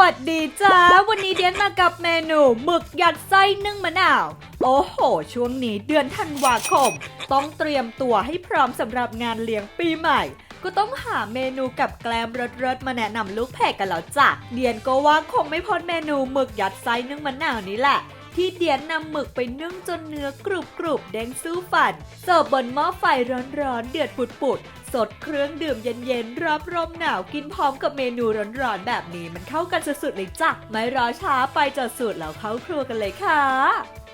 วัสดีจ้า วันนี้เดียนมากับเมนูหมึกยัดไส้นึ่งมะนาว โอ้โห ช่วงนี้เดือนธันวาคม ต้องเตรียมตัวให้พร้อมสำหรับงานเลี้ยงปีใหม่ ก็ต้องหาเมนูกับแกล้มรสๆมาแนะนำลูกแพกกันแล้วจ้ะเดียนก็ว่าคงไม่พ้นเมนูหมึกยัดไส้นึ่งมะนาวนี้แหละ ที่เดียนนำหมึกไปนึ่งจนเนื้อกรุบกรุบๆเด้งสู้ฟันเสิร์ฟบนหม้อไฟร้อนๆเดือดปุดๆสดเครื่องดื่มเย็นๆรับลมหนาวกินพร้อมกับเมนูร้อนๆแบบนี้มันเข้ากันสุดๆเลยจ้ะไม่รอช้าไปจดสูตรแล้วเข้าครัวกันเลยค่ะ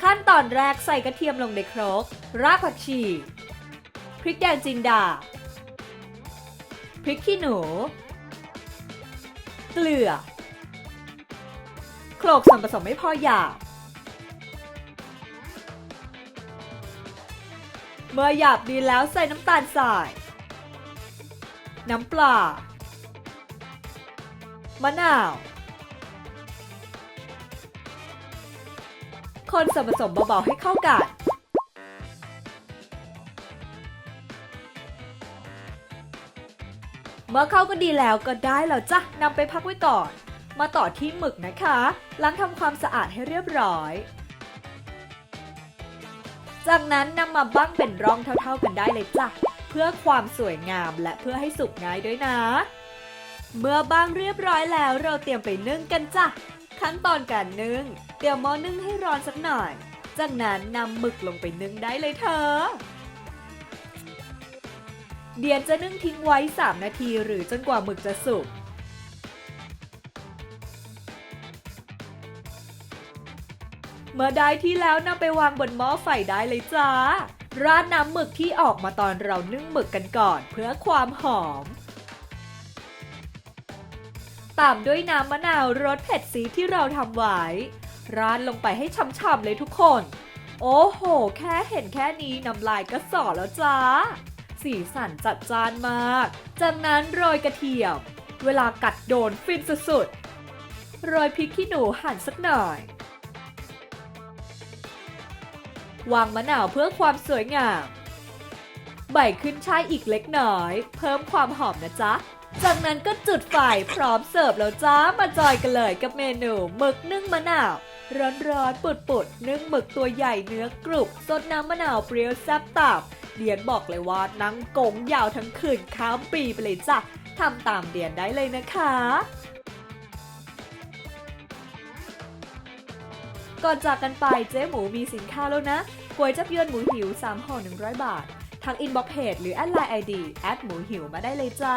ขั้นตอนแรกใส่กระเทียมลงในครก รากผักชี พริกแดงจินดา พริกขี้หนู เกลือ โขลกส่วนผสมไม่พอหยาบ เมื่อหยาบดีแล้วใส่น้ำตาลทราย น้ำปลา มะนาว คนส่วนผสมเบาๆให้เข้ากัน เมื่อเข้าก็ดีแล้วก็ได้แล้วจ้ะนำไปพักไว้ก่อน มาต่อที่หมึกนะคะ ล้างทำความสะอาดให้เรียบร้อย จากนั้นนำมาบั้งเป็นร่องเท่าๆกันได้เลยจ้ะ เพื่อความสวยงามและเพื่อให้สุกง่ายด้วยนะ เมื่อบ้างเรียบร้อยแล้วเราเตรียมไปนึ่งกันจ้ะ ขั้นตอนการนึ่ง เตรียมหม้อนึ่งให้ร้อนสักหน่อย จากนั้นนำหมึกลงไปนึ่งได้เลยเธอ เดียนจะนึ่งทิ้งไว้ 3 นาทีหรือจนกว่าหมึกจะสุก เมื่อได้ที่แล้วนำไปวางบนหม้อไฟได้เลยจ้า ราดน้ำหมึกที่ออกมาตอนเรานึ่งหมึกกันก่อน เพื่อความหอม ตามด้วยน้ำมะนาวรสเผ็ดซีที่เราทำไว้ ราดลงไปให้ช่ำๆเลยทุกคน โอ้โห แค่เห็นแค่นี้น้ำลายก็สอแล้วจ้า สีสันจัดจ้านมาก จากนั้นโรยกระเทียม เวลากัดโดนฟินสุดๆ โรยพริกขี้หนูหั่นสักหน่อย วางมะนาวเพื่อความสวยงาม ใบขึ้นช่ายอีกเล็กน้อย เพิ่มความหอมนะจ๊ะ จากนั้นก็จุดไฟพร้อมเสิร์ฟแล้วจ้า มาจอยกันเลยกับเมนูหมึกนึ่งมะนาว ร้อนๆปุดๆนึ่งหมึกตัวใหญ่เนื้อกรุบสดน้ำมะนาวเปรี้ยวแซ่บตับเดียนบอกเลยว่านั่งกงยาวทั้งคืนข้ามปีไปเลยจ้ะทำตามเดียนได้เลยนะคะ ก่อนจากกันไปเจ๊หมูมีสินค้าแล้วนะก๋วยจับยวนหมูหิว 3ห่อ100 บาททางอินบ็อกเพจหรือแอดไลน์ไอดีแอดหมูหิวมาได้เลยจ้า